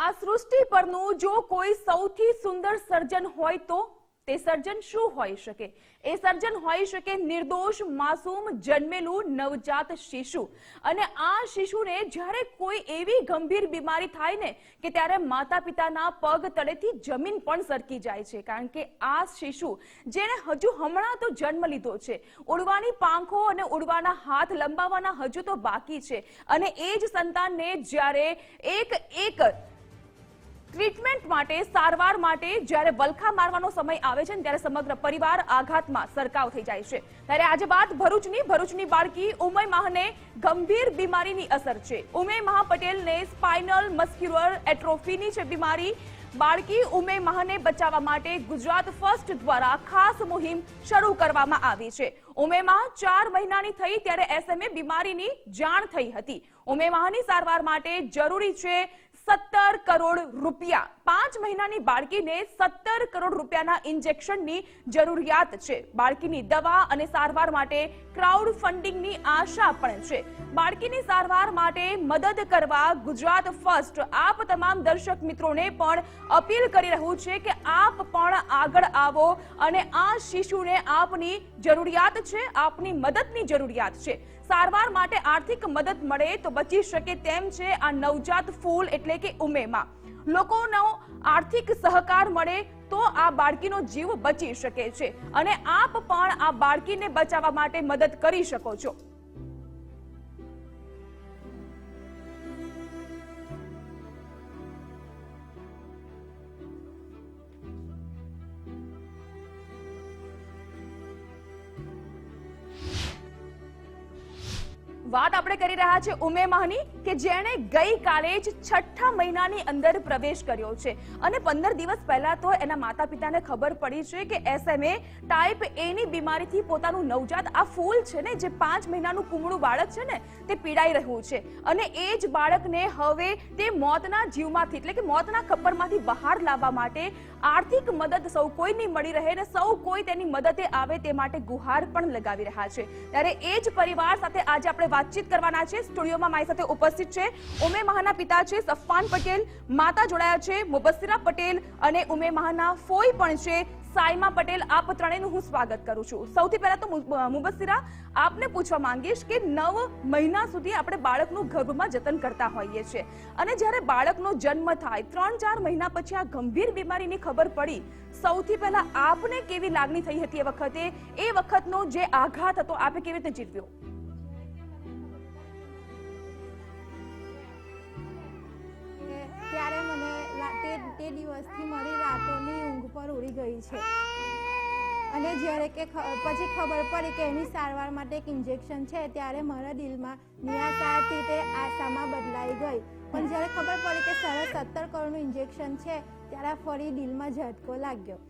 આ સૃષ્ટિ પરનું જો કોઈ સૌથી સુંદર સર્જન હોય તો તે સર્જન શું હોઈ શકે? એ સર્જન હોઈ શકે નિર્દોષ, માસૂમ, જન્મેલું નવજાત શિશુ. અને આ શિશુને જ્યારે કોઈ એવી ગંભીર બીમારી થાય ને કે ત્યારે માતા પિતાના પગ તળેથી જમીન પણ સરકી જાય છે. કારણ કે આ શિશુ જેણે હજુ હમણાં તો જન્મ લીધો છે. ઉડવાની પાંખો અને ઉડવાના હાથ લંબાવવાના હજુ તો બાકી છે. અને એ જ સંતાનને જ્યારે એક એક ટ્રીટમેન્ટ માટે, સારવાર માટે જ્યારે વલખા મારવાનો સમય આવે છે ત્યારે સમગ્ર પરિવાર આઘાતમાં સરકાવ થઈ જાય છે. ત્યારે આજે વાત ભરૂચની ભરૂચની બાળકી ઉમય માહને ગંભીર બીમારીની અસર છે. ઉમય મહા પટેલને સ્પાઇનલ મસ્ક્યુલર એટ્રોફીની છે બીમારી. બાળકી ઉમે માહને બચાવવા માટે ગુજરાત ફર્સ્ટ દ્વારા ખાસ મુહિમ શરૂ કરવામાં આવી છે. ઉમેમાં ચાર મહિનાની થઈ ત્યારે એસએમએ બીમારીની જાણ થઈ હતી. ઉમે માહની સારવાર માટે જરૂરી છે સત્તર કરોડ રૂપિયા. પાંચ મહિનાની બાળકીને સત્તર કરોડ રૂપિયાના ઇન્જેક્શનની જરૂરિયાત છે. બાળકીની દવા અને સારવાર માટે ક્રાઉડ ફંડિંગની આશા પણ છે. બાળકીની સારવાર માટે મદદ કરવા ગુજરાત ફર્સ્ટ. આપ તમામ દર્શક મિત્રોને પણ અપીલ કરી રહ્યું છે કે આપ પણ આગળ આવો અને આ શિશુને આપની જરૂરિયાત છે, આપની મદદની જરૂરિયાત છે. સારવાર માટે આર્થિક મદદ મળે તો બચી શકે તેમ છે આ નવજાત ફૂલ એટલે કે ઉમેમાં. લોકોનો આર્થિક સહકાર મળે તો આ બાળકીનો જીવ બચી શકે છે. અને આપ પણ આ બાળકીને બચાવવા માટે મદદ કરી શકો છો. વાત આપણે કરી રહ્યા છે ઉમે માહની કે જેણે ગઈકાલે જ છઠ્ઠા મહિનાની અંદર પ્રવેશ કર્યો છે. અને પંદર દિવસ પહેલા તો એના માતા પિતાને ખબર પડી છે કે એસએમએ ટાઈપ એ ની બીમારીથી પોતાનું નવજાત આ ફૂલ છે ને, જે પાંચ મહિનાનું કુમળું બાળક છે ને, તે પીડાઈ રહ્યું છે. અને એ જ બાળકને હવે તે મોતના જીવમાંથી, એટલે કે મોતના ખપ્પરમાંથી બહાર લાવવા માટે આર્થિક મદદ સૌ કોઈની મળી રહે ને સૌ કોઈ તેની મદદે આવે તે માટે ગુહાર પણ લગાવી રહ્યા છે. ત્યારે એ જ પરિવાર સાથે આજે આપણે વાતચીત કરવાના છે. સ્ટુડિયોમાં મારી સાથે ઉપસ્થિત છે ઉમે મહાના પિતા છે સફાન પટેલ, માતા જોડાયા છે, મુબસ્સિરા પટેલ અને ઉમે મહાના ફોઈ પણ છે. સાઈમા પટેલ, આપ ત્રણેયનું હું સ્વાગત કરું છું. સૌથી પહેલા તો મુબસ્સિરા, આપને પૂછવા માંગીશ કે નવ મહિના સુધી આપણે બાળકનું ગર્ભમાં જતન કરતા હોઈએ છીએ. અને જ્યારે બાળકનો જન્મ થાય ત્રણ ચાર મહિના પછી આ ગંભીર બીમારીની ખબર પડી, સૌથી પહેલા આપને કેવી લાગણી થઈ હતી એ વખતે? એ વખતનો જે આઘાત હતો, આપે કેવી રીતે જીત્યો? દિવસથી મારી રાતોની ઊંઘ પર ઉડી ગઈ છે. અને જ્યારે કે પછી ખબર પડી કે એની સારવાર માટે એક ઇન્જેક્શન છે, ત્યારે મારા દિલમાં નિરાશાથી તે આશામાં બદલાઈ ગઈ. પણ જ્યારે ખબર પડી કે સાડા સત્તર કરોડનું ઇન્જેક્શન છે, ત્યારે ફરી દિલમાં ઝટકો લાગ્યો.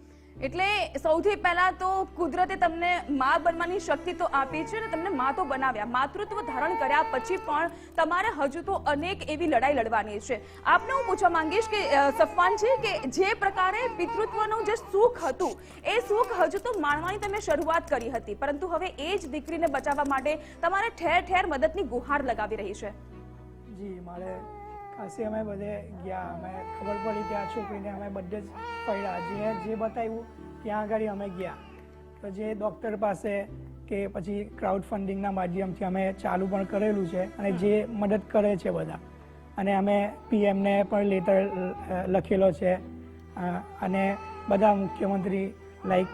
એટલે સૌથી પહેલા તો કુદરતે તમને મા બનવાની શક્તિ તો આપી છે અને તમને મા તો બનાવ્યા, માતૃત્વ ધારણ કર્યા પછી પણ તમારે હજુ તો અનેક એવી લડાઈ લડવાની છે. આપને હું પૂછવા માંગીશ કે સફવાન છે કે જે પ્રકારે પિતૃત્વનું જે સુખ હતું, એ સુખ હજુ તો માણવાની તમે શરૂઆત કરી હતી. પરંતુ હવે એ જ દીકરીને બચાવવા માટે તમારે ઠેર ઠેર મદદની ગુહાર લગાવી રહી છે. જી, મારે ખાસી અમે બધે ગયા. અમે ખબર પડી કે આ છોકરીને અમે બધે જ પડ્યા જે જે બતાવ્યું ત્યાં આગળ અમે ગયા. તો જે ડૉક્ટર પાસે કે પછી ક્રાઉડ ફંડિંગના માધ્યમથી અમે ચાલુ પણ કરેલું છે અને જે મદદ કરે છે બધા. અને અમે પીએમને પણ લેટર લખેલો છે. અને બધા મુખ્યમંત્રી લાઈક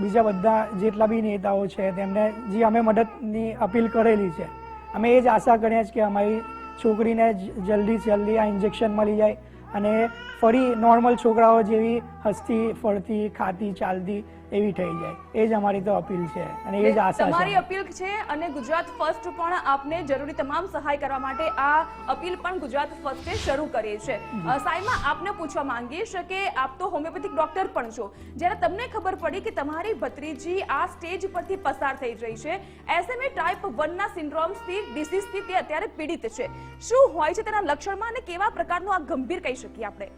બીજા બધા જેટલા બી નેતાઓ છે, તેમને જે અમે મદદની અપીલ કરેલી છે. અમે એ જ આશા કરીએ છીએ કે અમારી છોકરીને જલ્દી જલ્દી આ ઇન્જેક્શન મળી જાય અને ફરી નોર્મલ છોકરાઓ જેવી હસતી, ફરતી, ખાતી, ચાલતી એવી થઈ જાય. એ જ અમારી તો અપીલ છે અને એ જ આશા તમારી અપીલ છે અને ગુજરાત ફર્સ્ટ પણ આપને જરૂરી તમામ સહાય કરવા માટે આ અપીલ પણ ગુજરાત ફર્સ્ટે શરૂ કરી છે. સાઈમા આપને પૂછવા માંગીશ કે આપ તો હોમિયોપેથિક ડોક્ટર પણ છો. જ્યારે તમને ખબર પડી કે તમારી ભત્રીજી આ સ્ટેજ પરથી પસાર થઈ રહી છે એસએમએ ટાઈપ વનના સિન્ડ્રોમ્સથી ડિસીઝથી તે અત્યારે પીડિત છે. શું હોય છે તેના લક્ષણમાં અને કેવા પ્રકારનું આ ગંભીર કહી શકીએ આપણે?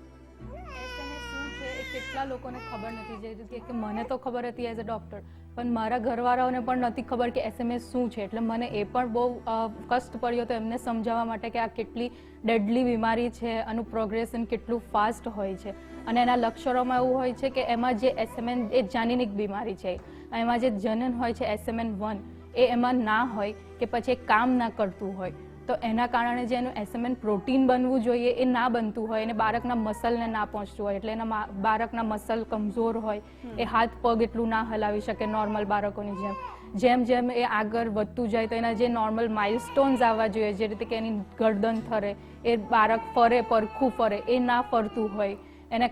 કેટલા લોકોને ખબર નથી જે કે મને તો ખબર હતી એઝ અ ડૉક્ટર પણ મારા ઘરવાળાઓને પણ નથી ખબર કે એસએમએસ શું છે. એટલે મને એ પણ બહુ કષ્ટ પડ્યો તો એમને સમજાવવા માટે કે આ કેટલી ડેડલી બીમારી છે, આનું પ્રોગ્રેશન કેટલું ફાસ્ટ હોય છે. અને એના લક્ષણોમાં એવું હોય છે કે એમાં જે એસએમએન એ જાનિનિક બીમારી છે. એમાં જે જનન હોય છે એસએમએન વન એ એમાં ના હોય કે પછી કામ ના કરતું હોય. તો એના કારણે જે એનું એસએમએન પ્રોટીન બનવું જોઈએ એ ના બનતું હોય અને બાળકના મસલને ના પહોંચતું હોય, એટલે એના બાળકના મસલ કમજોર હોય, એ હાથ પગ એટલું ના હલાવી શકે નોર્મલ બાળકોની જેમ. જેમ જેમ એ આગળ વધતું જાય તો એના જે નોર્મલ માઇલસ્ટોન્સ આવવા જોઈએ, જે રીતે કે એની ગરદન ફરે, એ બાળક ફરે, પરખું ફરે, એ ના ફરતું હોય. એને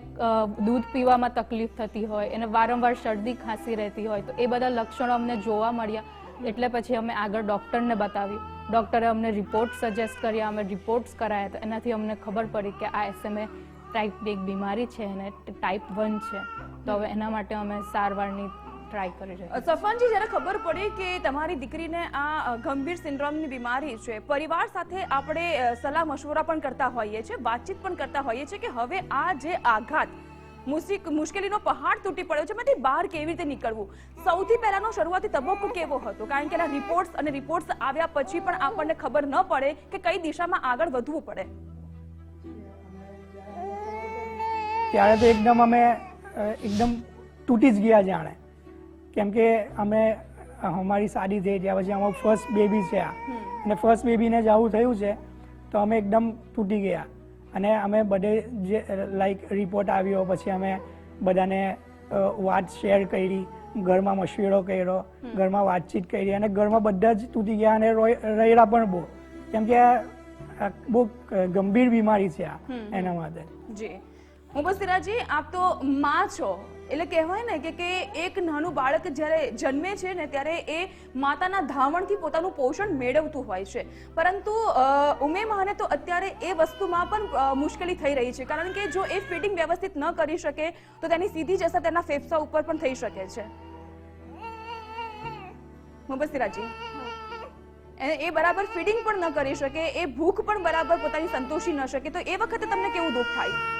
દૂધ પીવામાં તકલીફ થતી હોય, એને વારંવાર શરદી ખાંસી રહેતી હોય, તો એ બધા લક્ષણો અમને જોવા મળ્યા. એટલે પછી અમે આગળ ડૉક્ટરને બતાવી ડૉક્ટરે અમને રિપોર્ટ સજેસ્ટ કર્યા, અમે રિપોર્ટ્સ કરાયા તો એનાથી અમને ખબર પડી કે આ એસએમએ ટાઈપ એક બીમારી છે અને ટાઈપ વન છે. તો હવે એના માટે અમે સારવારની ટ્રાય કરી રહ્યા. સફાનજી જ્યારે ખબર પડી કે તમારી દીકરીને આ ગંભીર સિન્ડ્રોમની બીમારી છે, પરિવાર સાથે આપણે સલાહ મશવરા પણ કરતા હોઈએ છીએ, વાતચીત પણ કરતા હોઈએ છીએ કે હવે આ જે આઘાત મુશ્કેલીનો પહાડ તૂટી પડ્યો છે. એમાંથી બહાર કેવી રીતે નીકળવું? સૌથી પહેલાનો શરૂઆતી તબક્કો કેવો હતો? કારણ કે એના રિપોર્ટ્સ અને રિપોર્ટ્સ આવ્યા પછી પણ આપણને ખબર ન પડે કે કઈ દિશામાં આગળ વધવું પડે. ત્યારે તો એકદમ અમે એકદમ તૂટી જ ગયા જાણે. કેમ કે અમે અમારી શાદી થઈ ગયા પછી અમારું ફર્સ્ટ બેબી છે આ. અને ફર્સ્ટ બેબીને જ આવું થયું છે તો અમે એકદમ તૂટી ગયા. અને અમે બધે જે લાઈક રિપોર્ટ આવ્યો પછી અમે બધાને વાત શેર કરી ઘરમાં મશવેરો કર્યો ઘરમાં વાતચીત કરી અને ઘરમાં બધા જ તૂટી ગયા અને રડ્યા પણ બહુ. કેમ કે બહુ ગંભીર બીમારી છે આ એના માટે. જી. મુબસ્સિરાજી આપ તો માં છો. એટલે કહેવાય ને કે એક નાનું બાળક જ્યારે જન્મે છે ને ત્યારે એ માતાના ધાવણથી પોતાનું પોષણ મેળવતું હોય છે. પરંતુ અ, ઉમે માને તો અત્યારે એ વસ્તુમાં પણ મુશ્કેલી થઈ રહી છે. કારણ કે જો એ ફિટિંગ વ્યવસ્થિત ન કરી શકે તો તેની સીધી જ અસર તેના ફેફસા ઉપર પણ થઈ શકે છે. મુબસ્તિરાજી એ બરાબર ફિટિંગ પણ ન કરી શકે એ ભૂખ પણ બરાબર પોતાની સંતોષી ન શકે તો એ વખતે તમને કેવું દુઃખ થાય?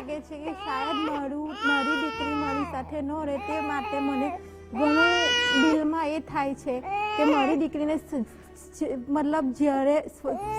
લાગે છે કે શાયદ મારું મારી દીકરી મારી સાથે ન રહે તે માટે મને ઘણું દિલમાં એ થાય છે કે મારી દીકરીને મતલબ જ્યારે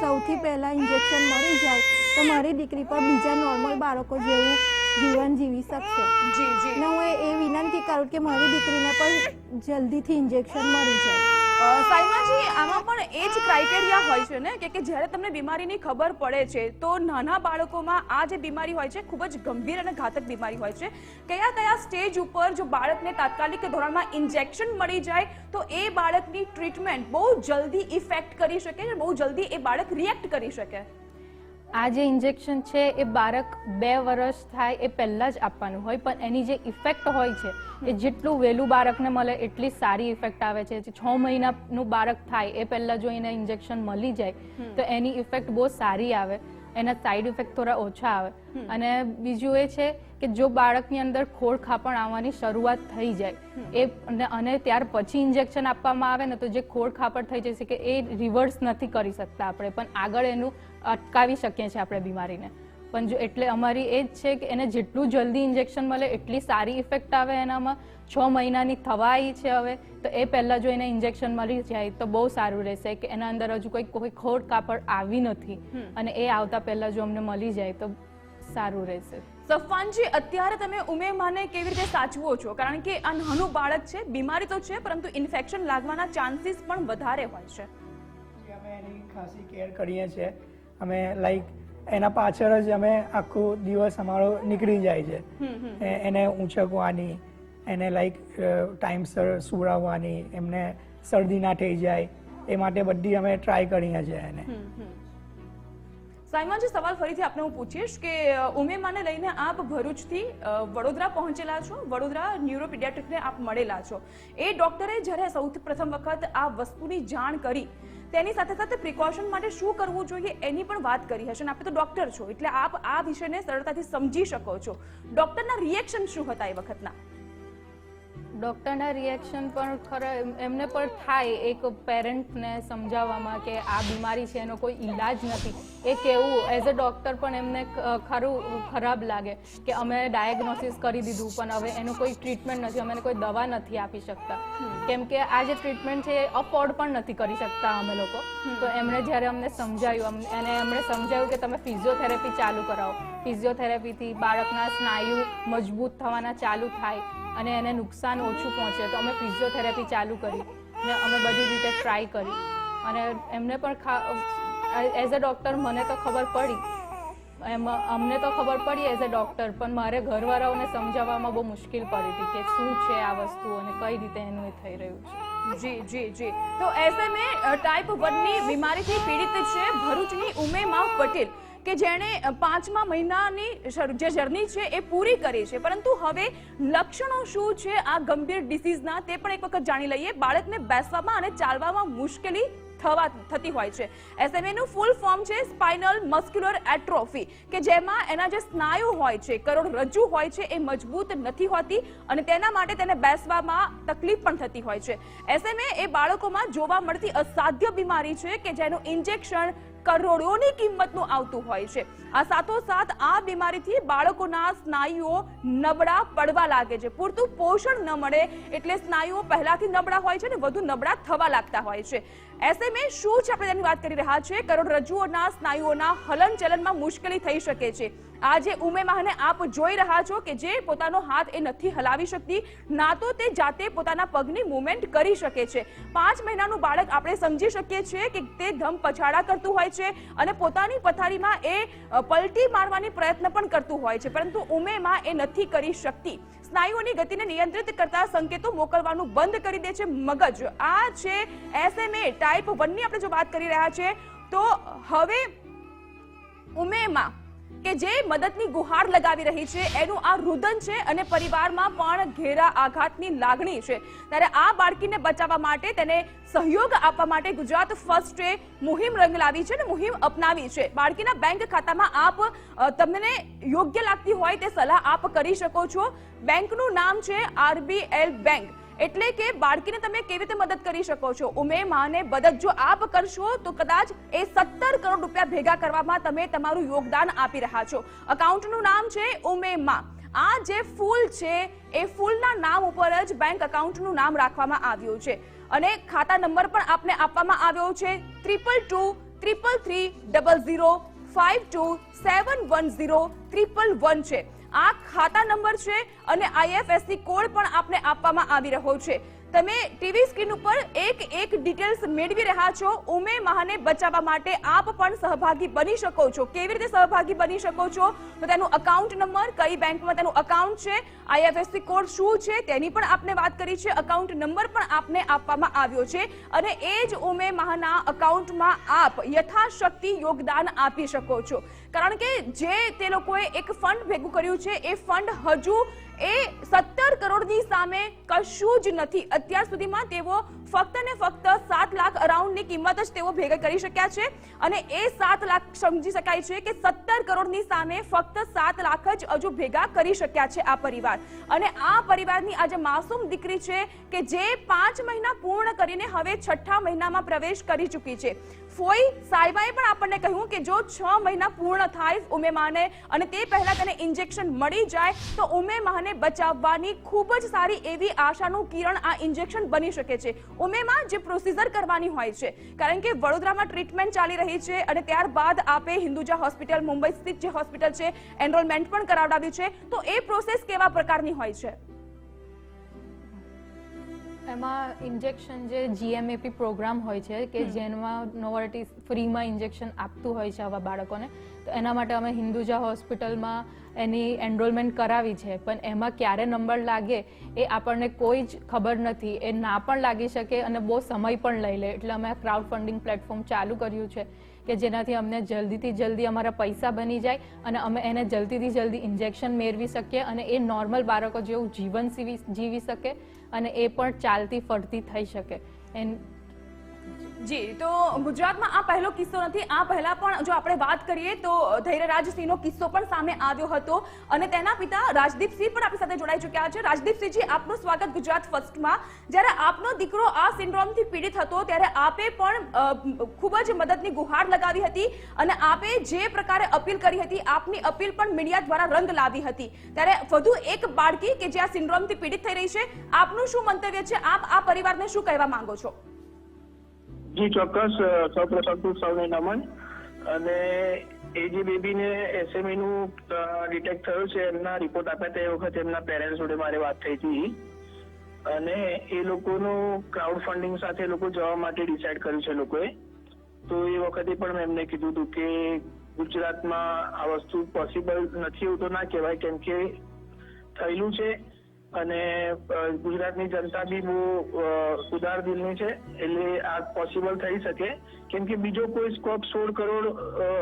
સૌથી પહેલાં ઇન્જેક્શન મળી જાય તો મારી દીકરી પર બીજા નોર્મલ બાળકો જેવું જીવન જીવી શકશે. જી જી. હું એ વિનંતી કરું કે મારી દીકરીને પણ જલ્દીથી ઇન્જેક્શન મળી જાય. સાઈમાજી આમાં પણ એ જ ક્રાઇટેરિયા હોય છે ને, કે જ્યારે તમને બીમારીની ખબર પડે છે, તો નાના બાળકોમાં આ જે બીમારી હોય છે, ખૂબ જ ગંભીર અને ઘાતક બીમારી હોય છે. કયા કયા સ્ટેજ ઉપર જો બાળકને તાત્કાલિક ધોરણમાં ઇન્જેક્શન મળી જાય, તો એ બાળકની ટ્રીટમેન્ટ બહુ જલ્દી ઇફેક્ટ કરી શકે બહુ જલ્દી એ બાળક રિએક્ટ કરી શકે? આ જે ઇન્જેક્શન છે એ બાળક બે વર્ષ થાય એ પહેલાં જ આપવાનું હોય પણ એની જે ઇફેક્ટ હોય છે એ જેટલું વહેલું બાળકને મળે એટલી સારી ઇફેક્ટ આવે છે. છ મહિનાનું બાળક થાય એ પહેલાં જો એને ઇન્જેક્શન મળી જાય તો એની ઇફેક્ટ બહુ સારી આવે. એના સાઈડ ઇફેક્ટ થોડા ઓછા આવે. અને બીજું એ છે કે જો બાળકની અંદર ખોળ ખાપણ આવવાની શરૂઆત થઈ જાય એ અને- ત્યાર પછી ઇન્જેક્શન આપવામાં આવે ને તો જે ખોળ ખાપણ થઈ જશે કે એ રિવર્સ નથી કરી શકતા આપણે પણ આગળ એનું અટકાવી શકીએ છીએ આપણે બીમારીને. પણ જો એટલે અમારી એ જ છે કે એને જેટલું જલ્દી ઇન્જેક્શન મળે એટલી સારી ઇફેક્ટ આવે એનામાં. છ મહિનાની થવાઈ છે હવે તો એ પહેલાં જો એને ઇન્જેક્શન મળી જાય તો બહુ સારું રહેશે કે એના અંદર હજુ કોઈ કોઈ ખોટ કાપડ આવી નથી. અને એ આવતા પહેલાં જો અમને મળી જાય તો સારું રહેશે. સફવાનજી અત્યારે તમે ઉમેમાને કેવી રીતે સાચવો છો? કારણ કે આ નાનું બાળક છે બીમારી તો છે પરંતુ ઇન્ફેક્શન લાગવાના ચાન્સીસ પણ વધારે હોય છે. અમે એની ખાસી કેર કરીએ છીએ. અમે લાઈક એના પાછળ જ અમે આખો દિવસ અમારો નીકળી જાય છે. એને ઊંચકવાની એને લાઈક ટાઈમસર સુવડાવવાની, એમને શરદી ના થઈ જાય, એ માટે બધી અમે ટ્રાય કરીએ છીએ એને. સાઈમાજી સવાલ ફરીથી આપને હું પૂછીશ કે ઉમેમાને લઈને આપ ભરૂચથી વડોદરા પહોંચેલા છો? વડોદરા ન્યુરોપીડિયાટ્રિકને આપ મળેલા છો? એ ડોક્ટરે જ્યારે સૌથી પ્રથમ વખત આ વસ્તુની જાણ કરી, તેની સાથે સાથે પ્રિકોશન માટે શું કરવું જોઈએ એની પણ વાત કરી હશે. અને આપણે તો ડોક્ટર છો, એટલે આપ આ વિષયને સરળતાથી સમજી શકો છો. ડોક્ટરના રિએક્શન શું હતા એ વખતના? ડૉક્ટરના રિએક્શન પણ ખરા એમને પણ થાય એક પેરેન્ટને સમજાવવામાં કે આ બીમારી છે એનો કોઈ ઈલાજ નથી. એ કેવું એઝ અ ડૉક્ટર પણ એમને ખરું ખરાબ લાગે કે અમે ડાયગ્નોસિસ કરી દીધું પણ હવે એનું કોઈ ટ્રીટમેન્ટ નથી અમે કોઈ દવા નથી આપી શકતા. કેમ કે આ જે ટ્રીટમેન્ટ છે એ અફોર્ડ પણ નથી કરી શકતા અમે લોકો. તો એમણે જ્યારે અમને સમજાયું અને એમણે સમજાવ્યું કે તમે ફિઝિયોથેરાપી ચાલુ કરાવો. ફિઝિયોથેરાપીથી બાળકના સ્નાયુ મજબૂત થવાના ચાલુ થાય. અને એને નુકસાન ઓછું પહોંચે તો અમે ફિઝિયોથેરાપી ચાલુ કરી ને અમે બધી રીતે ટ્રાય કરી. અને એમને પણ એઝ અ ડૉક્ટર મને તો ખબર પડી. એમ, અમને તો ખબર પડી એઝ અ ડૉક્ટર પણ મારે ઘરવાળાઓને સમજાવવામાં બહુ મુશ્કેલ પડી હતી કે શું છે આ વસ્તુ અને કઈ રીતે એનું એ થઈ રહ્યું છે. જી જી જી. તો એસએમએ ટાઈપ વનની બીમારીથી પીડિત છે ભરૂચની ઉમેમા પટેલ. કે જેણે પાંચમા મહિનાની જે જર્ની છે એ પૂરી કરી છે. પરંતુ હવે લક્ષણો શું છે આ ગંભીર ડિસીઝના તે પણ એક વખત જાણી લઈએ. બાળકને બેસવામાં અને ચાલવામાં મુશ્કેલી થવા, થતી હોય છે. એસએમએ નું ફૂલ ફોર્મ છે સ્પાઇનલ મસ્ક્યુલર એટ્રોફી કે જેમાં એના જે સ્નાયુ હોય છે કરોડરજ્જુ હોય છે, એ મજબૂત નથી હોતી અને તેના માટે તેને બેસવામાં તકલીફ પણ થતી હોય છે. એસએમએ એ બાળકોમાં જોવા મળતી અસાધ્ય બીમારી છે કે જેનું ઇન્જેક્શન કરોડોની કિંમતનું આવતું હોય છે. આ સાથોસાથ આ બીમારીથી બાળકોના સ્નાયુઓ નબળા પડવા લાગે છે. પૂરતું પોષણ ન મળે એટલે સ્નાયુઓ પહેલાથી નબળા હોય છે ને વધુ નબળા થવા લાગતા હોય છે. એસએમએ શું છે આપણે તેની વાત કરી રહ્યા છે કરોડરજ્જુઓના, સ્નાયુઓના હલનચલનમાં મુશ્કેલી થઈ શકે છે. આજે ઉમે માહને આપ જોઈ રહ્યા છો કે જે પોતાનો હાથ એ નથી હલાવી શકતી, ના તો તે જાતે પોતાના પગની મૂવમેન્ટ કરી શકે છે. પાંચ મહિનાનું બાળક આપણે સમજી શકીએ છીએ કે તે ધમ પછાડા કરતું હોય છે અને પોતાની પથારીમાં એ પલટી મારવાની પ્રયત્ન પણ કરતું હોય છે. પરંતુ ઉમેમાં એ નથી કરી શકતી. સ્નાયુઓની ગતિને નિયંત્રિત કરતા સંકેતો મોકલવાનું બંધ કરી દે છે મગજ. આ છે એસએમએ ટાઈપ વનની આપણે જો વાત કરી રહ્યા છે, તો હવે ઉમેમાં કે જે મદદની ગુહાર લગાવી રહી છે, એનું આ રુદન છે અને પરિવારમાં પણ ઘેરા આઘાતની લાગણી છે. ત્યારે આ બાળકીને બચાવવા માટે તેને સહયોગ આપવા માટે ગુજરાત ફર્સ્ટે મુહિમ રંગ લાવી છે અને મુહિમ અપનાવી છે. બાળકીના બેંક ખાતામાં આપ તમને યોગ્ય લાગતી હોય તે સલાહ આપ કરી શકો છો. બેંકનું નામ છે આરબીએલ બેંક. એટલે કે બાળકીને તમે કેવી રીતે મદદ કરી શકો છો? ઉમે માને મદદ જો આપ કરશો, તો કદાચ એ સત્તર કરોડ રૂપિયા ભેગા કરવામાં તમે તમારું યોગદાન આપી રહ્યા છો. અકાઉન્ટનું નામ છે ઉમે માં. આ જે ફૂલ છે, એ ફૂલના નામ ઉપર જ બેંક અકાઉન્ટનું નામ રાખવામાં આવ્યું છે. અને ખાતા નંબર પણ આપને આપવામાં આવ્યો છે triple two triple three double zero five two seven one zero triple one છે. આ ખાતા નંબર છે અને આઈએફએસસી કોડ પણ આપને આપવામાં આવી રહ્યો છે. તમે ટીવી સ્ક્રીન ઉપર એક એક ડિટેલ્સ મેળવી રહ્યા છો. ઉમે મહાને બચાવવા માટે આપ પણ સહભાગી બની શકો છો. કેવી રીતે સહભાગી બની શકો છો? તો તેનું અકાઉન્ટ નંબર કઈ બેંકમાં તેનું અકાઉન્ટ છે આઈએફએસસી કોડ શું છે, તેની પણ આપને વાત કરી છે. અકાઉન્ટ નંબર પણ આપને આપવામાં આવ્યો છે. અને એ જ ઉમે મહાના અકાઉન્ટમાં આપ યથાશક્તિ યોગદાન આપી શકો છો. કારણ કે જે તે લોકોએ એક ફંડ ભેગું કર્યું છે, એ ફંડ હજુ એ સત્તર કરોડની સામે કશું જ નથી. અત્યાર સુધીમાં તેઓ ફક્ત ને ફક્ત સાત લાખ અરાઉન્ડની કિંમત જ તેઓ ભેગા કરી શક્યા છે અને એ સાત લાખ સમજી શકાય છે કે સત્તર કરોડની સામે ફક્ત સાત લાખ જ હજુ ભેગા કરી શક્યા છે આ પરિવાર. અને આ પરિવારની આજે માસૂમ દીકરી છે કે જે પાંચ મહિના પૂર્ણ કરીને હવે છઠ્ઠા મહિનામાં પ્રવેશ કરી ચૂકી છે. ફોઈ સાહેબાએ પણ આપણને કહ્યું કે જો છ મહિના પૂર્ણ થાય ઉમેમાને અને તે પહેલા તેને ઇન્જેક્શન મળી જાય, તો ઉમેમાને બચાવવાની ખૂબ જ સારી એવી આશાનું કિરણ આ ઇન્જેક્શન બની શકે છે. ઉમેમાં જે પ્રોસિજર કરવાની હોય છે, કારણ કે વડોદરામાં ટ્રીટમેન્ટ ચાલી રહી છે અને ત્યારબાદ આપે હિન્દુજા હોસ્પિટલ મુંબઈ સ્થિત જે હોસ્પિટલ છે એનરોલમેન્ટ પણ કરાવડાવ્યું છે, તો એ પ્રોસેસ કેવા પ્રકારની હોય છે? એમાં ઇન્જેક્શન જે જીએમએપી પ્રોગ્રામ હોય છે કે જેમાં નોવર્ટી ફ્રીમાં ઇન્જેક્શન આપતું હોય છે આવા બાળકોને તો એના માટે અમે હિન્દુજા હોસ્પિટલમાં એની એનરોલમેન્ટ કરાવી છે. પણ એમાં ક્યારે નંબર લાગે એ આપણને કોઈ જ ખબર નથી. એ ના પણ લાગી શકે અને બહુ સમય પણ લઈ લે. એટલે અમે આ ક્રાઉડ ફંડિંગ પ્લેટફોર્મ ચાલુ કર્યું છે કે જેનાથી અમને જલ્દીથી જલ્દી અમારા પૈસા બની જાય અને અમે એને જલ્દીથી જલ્દી ઇન્જેક્શન મેળવી શકીએ અને એ નોર્મલ બાળકો જેવું જીવન સીવી જીવી શકે અને એ પણ ચાલતી ફરતી થઈ શકે. એન જી, તો ગુજરાતમાં આ પહેલો કિસ્સો નથી, આ પહેલા પણ જો આપણે વાત કરીએ તો ધૈર્યરાજસિંહનો કિસ્સો પણ સામે આવ્યો હતો અને તેના પિતા રાજદીપસિંહ પણ આપણી સાથે જોડાઈ ચૂક્યા છે. રાજદીપસિંહજી આપનું સ્વાગત ગુજરાત ફર્સ્ટમાં. જ્યારે આપનો દીકરો આ સિન્ડ્રોમથી પીડિત હતો, ત્યારે આપે પણ ખૂબ જ મદદની ગુહાર લગાવી હતી અને આપે જે પ્રકારે અપીલ કરી હતી, આપની અપીલ પણ મીડિયા દ્વારા રંગ લાવી હતી. ત્યારે વધુ એક બાળકી કે જે આ સિન્ડ્રોમથી પીડિત થઈ રહી છે, આપનું શું મંતવ્ય છે? આપ આ પરિવારને શું કહેવા માંગો છો? જી, ચોક્કસ સૌ પ્રથમ તો સૌને નમન. અને એ જે બેબીને એસએમઈ નું ડિટેક્ટ થયું છે, એમના રિપોર્ટ આપ્યા તે વખતે એમના પેરેન્ટ્સ જોડે મારી વાત થઈ હતી. અને એ લોકોનું ક્રાઉડ ફંડિંગ સાથે લોકો જવા માટે ડિસાઈડ કર્યું છે લોકોએ. તો એ વખતે પણ મેં એમને કીધું હતું કે ગુજરાતમાં આ વસ્તુ પોસિબલ નથી એવું તો ના કહેવાય, કેમ કે થયેલું છે. અને ગુજરાતની જનતા બી બહુ ઉદાર દિલની છે. એટલે આ પોસિબલ થઈ શકે. કેમ કે બીજો કોઈ સ્કોપ સોળ કરોડ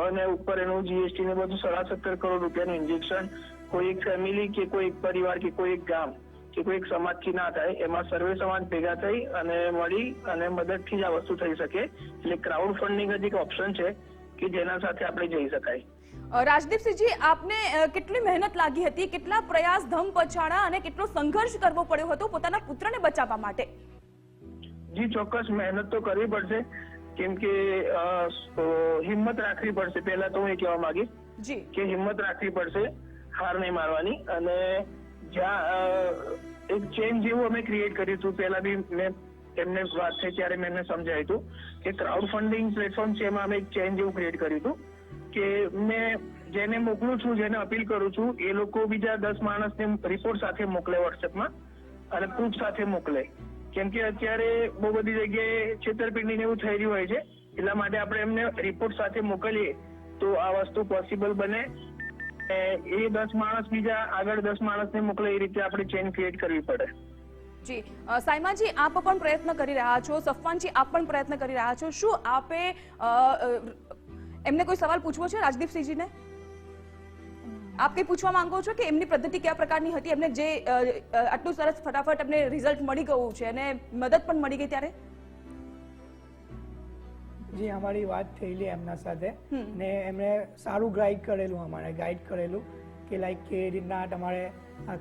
અને ઉપર એનું જીએસટી ને બધું સાડા સત્તર કરોડ રૂપિયાનું ઇન્જેક્શન કોઈ એક ફેમિલી કે કોઈ એક પરિવાર કે કોઈ એક ગામ કે કોઈ એક સમાજથી ના થાય, એમાં સર્વે સમાજ ભેગા થઈ અને મળી અને મદદથી જ આ વસ્તુ થઈ શકે. એટલે ક્રાઉડ ફંડિંગ જ એક ઓપ્શન છે કે જેના સાથે આપણે જઈ શકાય. રાજદીપસિંહજી આપને કેટલી મહેનત લાગી હતી કેટલા પ્રયાસ ધમ પછાડા અને કેટલો સંઘર્ષ કરવો પડ્યો હતો પોતાના પુત્રને બચાવવા માટે? જી ચોક્કસ મહેનત તો કરવી પડશે. કેમ કે હિંમત રાખવી પડશે. પહેલા તો હું એ કહેવા માંગીશ જી. કે હિંમત રાખવી પડશે હાર નહીં મારવાની. અને જ્યાં એક ચેન જેવું અમે ક્રિએટ કર્યું હતું. પહેલા બી મેં એમને વાત થઈ ત્યારે મેં એમને સમજાવ્યું હતું કે ક્રાઉડ ફંડિંગ પ્લેટફોર્મ છે એમાં અમે એક ચેન જેવું ક્રિએટ કર્યું હતું. કે મેં જેને મોકલું છું, જેને અપીલ કરું છું, એ લોકો બીજા દસ માણસને રિપોર્ટ સાથે મોકલે વોટ્સએપમાં અને પ્રૂફ સાથે મોકલે. કેમ કે અત્યારે બહુ બધી જગ્યાએ છેતરપિંડી ને એવું થઈ રહ્યું હોય છે, એટલા માટે આપણે એમને રિપોર્ટ સાથે મોકલીએ તો આ વસ્તુ પોસિબલ બને. એ દસ માણસ બીજા આગળ દસ માણસને મોકલે, એ રીતે આપણે ચેન ક્રિએટ કરવી પડે. જી સાયમાજી આપ પણ પ્રયત્ન કરી રહ્યા છો, સફવાનજી, આપ પણ પ્રયત્ન કરી રહ્યા છો. શું આપે એમને કોઈ સવાલ પૂછવો છે રાજદીપસિંહજીને? આપ કંઈ પૂછવા માંગો છો કે એમની પદ્ધતિ કયા પ્રકારની હતી? એમને જે આટલું સરસ ફટાફટ એમને રિઝલ્ટ મળી ગયું છે અને મદદ પણ મળી ગઈ ત્યારે? જે અમારી વાત થયેલી એમના સાથે ને એમણે સારું ગાઈડ કરેલું અમારે ગાઈડ કરેલું કે લાઈક કે રીતના તમારે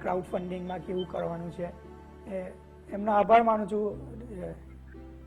ક્રાઉડ ફંડિંગમાં કેવું કરવાનું છે. એ એમનો આભાર માનું છું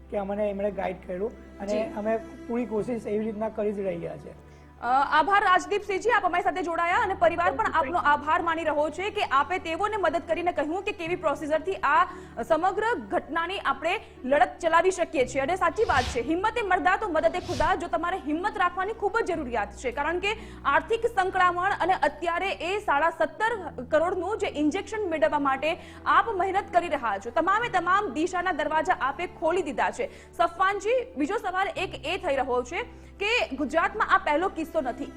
કે અમને એમણે ગાઈડ કર્યું. અને અમે પૂરી કોશિશ એવી રીતના કરી જ રહ્યા છે આભાર રાજદીપસિંહજી આપ અમારી સાથે જોડાયા અને પરિવાર પણ આપનો આભાર માની રહ્યો છે કે આપે તેઓને મદદ કરીને કહ્યું કે કેવી પ્રોસીજરથી આ સમગ્ર ઘટનાની આપણે લડત ચલાવી શકીએ છીએ. અને સાચી વાત છે, હિંમતે મરદા તો મદદે ખુદા, જો તમારે હિંમત રાખવાની ખૂબ જ જરૂરિયાત છે. કારણ કે આર્થિક સંકળામણ અને અત્યારે એ સાડા સત્તર કરોડનું જે ઇન્જેક્શન મેળવવા માટે આપ મહેનત કરી રહ્યા છો. તમામે તમામ દિશાના દરવાજા આપે ખોલી દીધા છે. સફવાનજી, બીજો સવાલ એક એ થઈ રહ્યો છે કે ગુજરાતમાં આ પહેલો કિસ્સો નથી.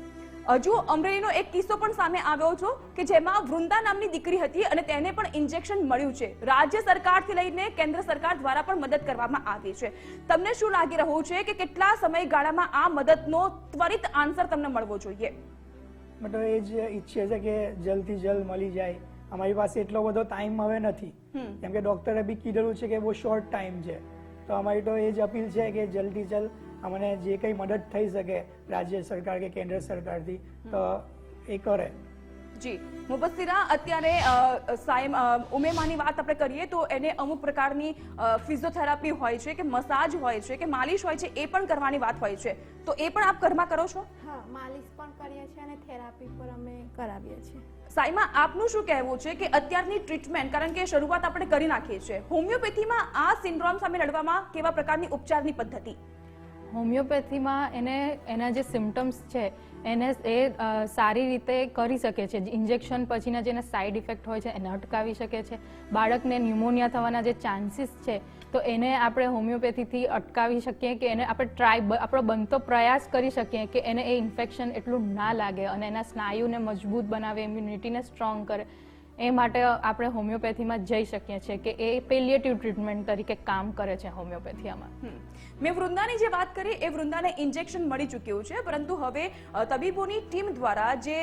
હજુ અમરેલીનો એક કિસ્સો પણ સામે આવ્યો છો કે જેમાં વૃંદા નામની દીકરી હતી અને તેને પણ ઇન્જેક્શન મળ્યું છે. રાજ્ય સરકારથી લઈને કેન્દ્ર સરકાર દ્વારા પણ મદદ કરવામાં આવી છે. તમને શું લાગી રહ્યું છે કે કેટલા સમયગાળામાં આ મદદનો ત્વરિત આન્સર તમને મળવો જોઈએ? મતલબ એ જ ઈચ્છે છે કે જલ્દથી જલ્દ મળી જાય. અમારી પાસે એટલો બધો ટાઈમ હવે નથી. કેમ કે ડોક્ટરે બી કીધેલું છે કે બહુ શોર્ટ ટાઈમ છે. તો અમારી તો એ જ અપીલ છે કે જલ્દથી જલ્દ અમને જે કંઈ મદદ થઈ શકે રાજ્ય સરકાર કે કેન્દ્ર સરકારથી તો એ કરે. જી. મુબસ્સીરા અત્યારે સાયમ ઉમેમાની વાત આપણે કરીએ તો એને અમુક પ્રકારની ફિઝિયોથેરાપી હોય છે કે મસાજ હોય છે કે માલિશ હોય છે એ પણ કરવાની વાત હોય છે. તો એ પણ આપ ઘરમાં કરો છો? હા માલિશ પણ કરીએ છીએ અને થેરાપી પણ અમે કરાવીએ છીએ. સાઈમા આપનું શું કહેવું છે કે અત્યારની ટ્રીટમેન્ટ કારણ કે શરૂઆત આપણે કરી નાખીએ છીએ હોમિયોપેથીમાં આ સિન્ડ્રોમ સામે લડવામાં કેવા પ્રકારની ઉપચારની પદ્ધતિ? હોમિયોપેથીમાં એને એના જે સિમ્ટમ્સ છે, એને એ સારી રીતે કરી શકે છે. ઇન્જેક્શન પછીના જેને સાઈડ ઇફેક્ટ હોય છે, એને અટકાવી શકે છે. બાળકને ન્યુમોનિયા થવાના જે ચાન્સીસ છે, તો એને આપણે હોમિયોપેથીથી અટકાવી શકીએ કે એને આપણે ટ્રાય આપણો બનતો પ્રયાસ કરી શકીએ કે એને એ ઇન્ફેક્શન એટલું ના લાગે અને એના સ્નાયુને મજબૂત બનાવે ઇમ્યુનિટીને સ્ટ્રોંગ કરે. એ માટે આપણે હોમિયોપેથીમાં જઈ શકીએ છીએ કે એ પેલિયેટિવ ટ્રીટમેન્ટ તરીકે કામ કરે છે હોમિયોપેથી આમાં મેં વૃંદાની જે વાત કરી એ વૃંદાને ઇન્જેક્શન મળી ચૂક્યું છે પરંતુ હવે તબીબોની ટીમ દ્વારા જે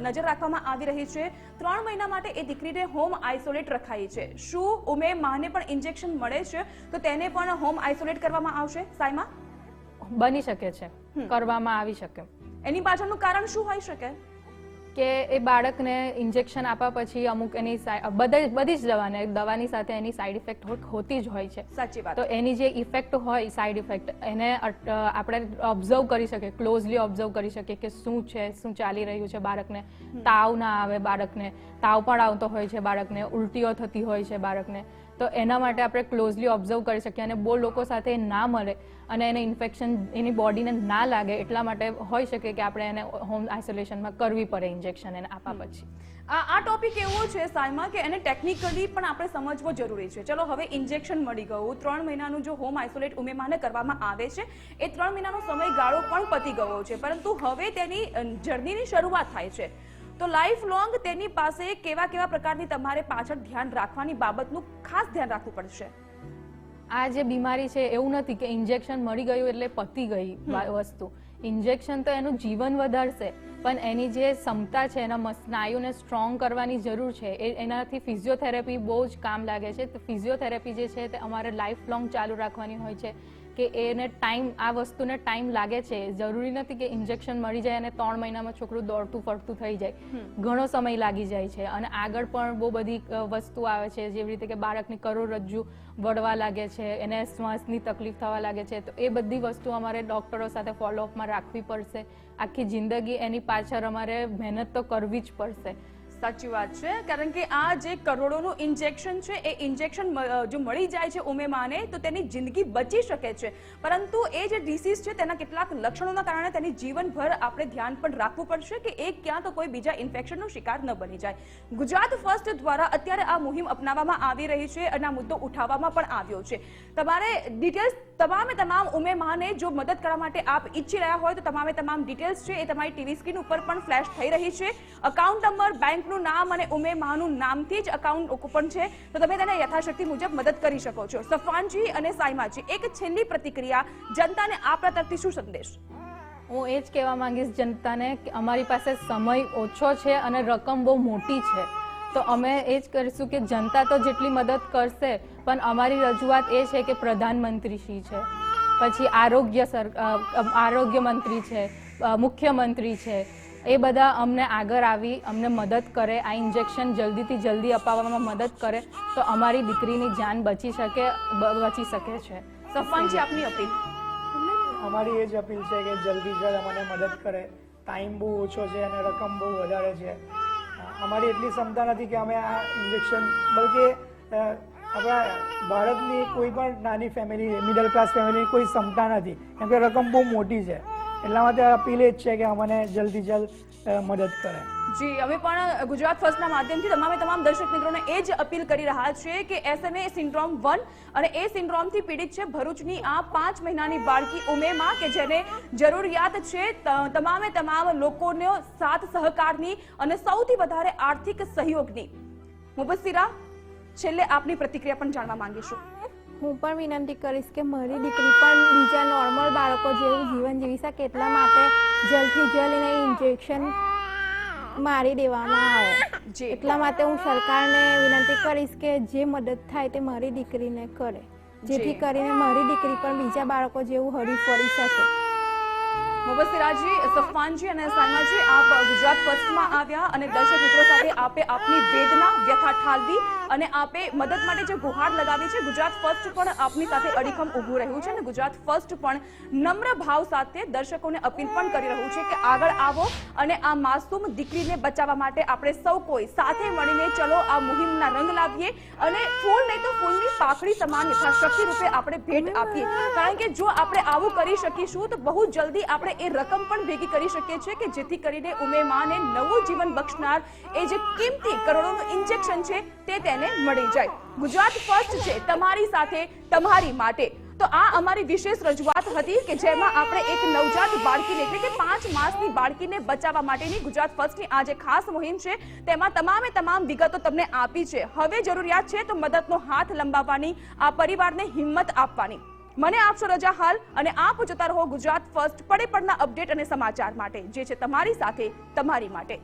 નજર રાખવામાં આવી રહી છે ત્રણ મહિના માટે એ દીકરીને હોમ આઇસોલેટ રખાઈ છે. શું ઉમે માને પણ ઇન્જેક્શન મળે છે? તો તેને પણ હોમ આઇસોલેટ કરવામાં આવશે? સાયમા? બની શકે છે. કરવામાં આવી શકે. એની પાછળનું કારણ શું હોઈ શકે? કે એ બાળકને ઇન્જેક્શન આપ્યા પછી અમુક એની બધા બધી બધી જ દવાને દવાની સાથે એની સાઈડ ઇફેક્ટ હોતી જ હોય છે. સાચી વાત. તો એની જે ઇફેક્ટ હોય સાઈડ ઇફેક્ટ એને આપણે ઓબ્ઝર્વ કરી શકીએ ક્લોઝલી ઓબ્ઝર્વ કરી શકીએ કે શું છે શું ચાલી રહ્યું છે બાળકને. તાવ ના આવે બાળકને. તાવ પણ આવતો હોય છે બાળકને. ઉલટીઓ થતી હોય છે બાળકને. તો એના માટે આપણે ક્લોઝલી ઓબ્ઝર્વ કરી શકીએ અને બહુ લોકો સાથે ના મળે અને એને ઇન્ફેક્શન એની બોડીને ના લાગે એટલા માટે હોઈ શકે કે આપણે એને હોમ આઇસોલેશનમાં કરવી પડે ઇન્જેક્શન એને આપવા પછી. આ આ ટોપિક એવો છે સાયમા કે એને ટેકનિકલી પણ આપણે સમજવો જરૂરી છે. ચલો હવે ઇન્જેક્શન મળી ગયું. ત્રણ મહિનાનું જો હોમ આઇસોલેટ ઉમેમાને કરવામાં આવે છે એ ત્રણ મહિનાનો સમયગાળો પણ પતી ગયો છે. પરંતુ હવે તેની જર્નીની શરૂઆત થાય છે. તો લાઈફ લોંગ તેની પાસે કેવા કેવા પ્રકારની તમારે પાછળ ધ્યાન રાખવાની બાબતનું ખાસ ધ્યાન રાખવું પડશે? આ જે બીમારી છે એવું નથી કે ઇન્જેક્શન મળી ગયું એટલે પતી ગઈ વસ્તુ. ઇન્જેક્શન તો એનું જીવન વધારશે પણ એની જે ક્ષમતા છે એના સ્નાયુને સ્ટ્રોંગ કરવાની જરૂર છે એ એનાથી ફિઝિયોથેરાપી બહુ જ કામ લાગે છે. તો ફિઝિયોથેરાપી જે છે તે અમારે લાઈફ લોંગ ચાલુ રાખવાની હોય છે. કે એને ટાઈમ આ વસ્તુને ટાઈમ લાગે છે જરૂરી નથી કે ઇન્જેક્શન મળી જાય અને ત્રણ મહિનામાં છોકરું દોડતું ફરતું થઈ જાય. ઘણો સમય લાગી જાય છે અને આગળ પણ બહુ બધી વસ્તુ આવે છે જેવી રીતે કે બાળકની કરોડરજ્જુ વળવા લાગે છે એને શ્વાસની તકલીફ થવા લાગે છે તો એ બધી વસ્તુ અમારે ડોક્ટરો સાથે ફોલોઅપમાં રાખવી પડશે. આખી જિંદગી એની પાછળ અમારે મહેનત તો કરવી જ પડશે. સાચી વાત છે. કારણ કે આ જે કરોડોનું ઇન્જેક્શન છે, એ ઇન્જેક્શન જો મળી જાય છે ઉમેમાને, તો તેની જિંદગી બચી શકે છે. પરંતુ એ જે ડિસીઝ છે, તેના કેટલાક લક્ષણોના કારણે તેની જીવનભર આપણે ધ્યાન પણ રાખવું પડશે કે એ ક્યાં તો કોઈ બીજા ઇન્ફેક્શનનો શિકાર ન બની જાય. ગુજરાત ફર્સ્ટ દ્વારા અત્યારે આ મુહિમ અપનાવવામાં આવી રહી છે અને આ મુદ્દો ઉઠાવવામાં પણ આવ્યો છે. તમારે ડિટેલ્સ તમામે તમામ ઉમેમાને જો મદદ કરવા માટે આપ ઈચ્છી રહ્યા હોય તો તમામે તમામ ડિટેલ્સ છે એ તમારી ટીવી સ્ક્રીન ઉપર પણ ફ્લેશ થઈ રહી છે. અકાઉન્ટ નંબર બેંકનું નામ અને ઉમેમાનું નામથી જ અકાઉન્ટ ઓપન છે. તો તમે તેને યથાશક્તિ મુજબ મદદ કરી શકો છો. સફવાનજી અને સાઈમાજી, એક છેલ્લી પ્રતિક્રિયા, જનતાને આપણા તરફથી શું સંદેશ? હું એ જ કહેવા માંગીશ જનતાને કે અમારી પાસે સમય ઓછો છે અને રકમ બહુ મોટી છે. તો અમે એ જ કરીશું કે જનતા તો જેટલી મદદ કરશે પણ અમારી રજૂઆત એ છે કે પ્રધાનમંત્રી શ્રી છે. પછી આરોગ્ય સર આરોગ્ય મંત્રી છે મુખ્યમંત્રી છે. એ બધા અમને આગળ આવી, અમને મદદ કરે, આ ઇન્જેક્શન જલ્દીથી જલ્દી અપાવવામાં મદદ કરે, તો અમારી દીકરીની જાન બચી શકે બચી શકે છે. સફવાનજી આપની અપીલ? અમારી એ જ અપીલ છે કે જલ્દી જલ્દ અમને મદદ કરે. ટાઈમ બહુ ઓછો છે અને રકમ બહુ વધારે છે. અમારી એટલી ક્ષમતા નથી કે અમે આ ઇન્જેક્શન, બલકે આપણા ભારતની કોઈ પણ નાની ફેમિલી મિડલ ક્લાસ ફેમિલીની કોઈ ક્ષમતા નથી. કેમ કે રકમ બહુ મોટી છે. એટલા માટે અપીલ એ જ છે કે અમને જલ્દી જલ્દ મદદ કરે. જી અમે પણ ગુજરાત ફર્સ્ટના માધ્યમથી તમામે તમામ દર્શક મિત્રોને એ જ અપીલ કરી રહ્યા છીએ કે એસએમએ સિન્ડ્રોમ વન અને એ સિન્ડ્રોમથી પીડિત છે ભરૂચની આ પાંચ મહિનાની બાળકી ઉમેમાં કે જેને જરૂરિયાત છે તમામે તમામ લોકોનો સાથ સહકારની અને સૌથી વધારે આર્થિક સહયોગની. મુબસ્સિરા છેલ્લે આપની પ્રતિક્રિયા પણ જાણવા માંગીશું. હું પણ વિનંતી કરીશ કે મારી દીકરી પણ બીજા નોર્મલ બાળકો જેવું જીવન જીવી શકે એટલા માટે જલ્દથી જલ્દ એને ઇન્જેક્શન મારી દેવામાં આવે. જે. એટલા માટે હું સરકારને વિનંતી કરીશ કે જે મદદ થાય તે મારી દીકરીને કરે. જેથી કરીને મારી દીકરી પણ બીજા બાળકો જેવું હરી ફરી શકે. મુબસ્સિરાજી સફાનજી અને સાયમાજી આપ ગુજરાત પક્ષમાં આવ્યા અને દર્શક મિત્રો સાથે આપે આપની વેદના વ્યથા ઠાલવી અને આપે મદદ માટે જે ગુહાર લગાવી છે, ગુજરાત ફર્સ્ટ પણ આપની સાથે અડીખમ ઊભું રહ્યું છે અને ગુજરાત ફર્સ્ટ પણ નમ્ર ભાવ સાથે દર્શકોને અપીલ પણ કરી રહ્યું છે કે આગળ આવો અને આ માસૂમ દીકરીને બચાવવા માટે આપણે સૌ કોઈ સાથે મળીને ચલો, આ મુહિમના રંગ લાવીએ અને ફૂલ પાકડી સમાન યથાશક્તિ રૂપે આપણે ભેટ આપીએ. કારણ કે જો આપણે આવું કરી શકીશું, તો બહુ જલ્દી આપણે એ રકમ પણ ભેગી કરી શકીએ છીએ કે જેથી કરીને ઉમેમાને નવું જીવન બક્ષનાર એ જે કિંમતી કરોડોનું ઇન્જેક્શન છે, તે તેને મળી જાય. ગુજરાત ફર્સ્ટ છે તમારી સાથે, તમારી માટે તો આ અમારી વિશેષ રજૂઆત હતી કે જેમાં આપણે એક નવજાત બાળકીને એટલે કે પાંચ માસની બાળકીને બચાવવા માટેની ગુજરાત ફર્સ્ટની આ જે ખાસ મુહિમ છે, તેમાં તમામે તમામ વિગતો તમને આપી છે. હવે જરૂરિયાત છે તો મદદનો હાથ લંબાવવાની, આ પરિવારને હિંમત આપવાની. મને આપશો રજા હાલ અને આપ જોતા રહો ગુજરાત ફર્સ્ટ પડે પડના અપડેટ અને સમાચાર માટે, જે છે તમારી સાથે, તમારી માટે.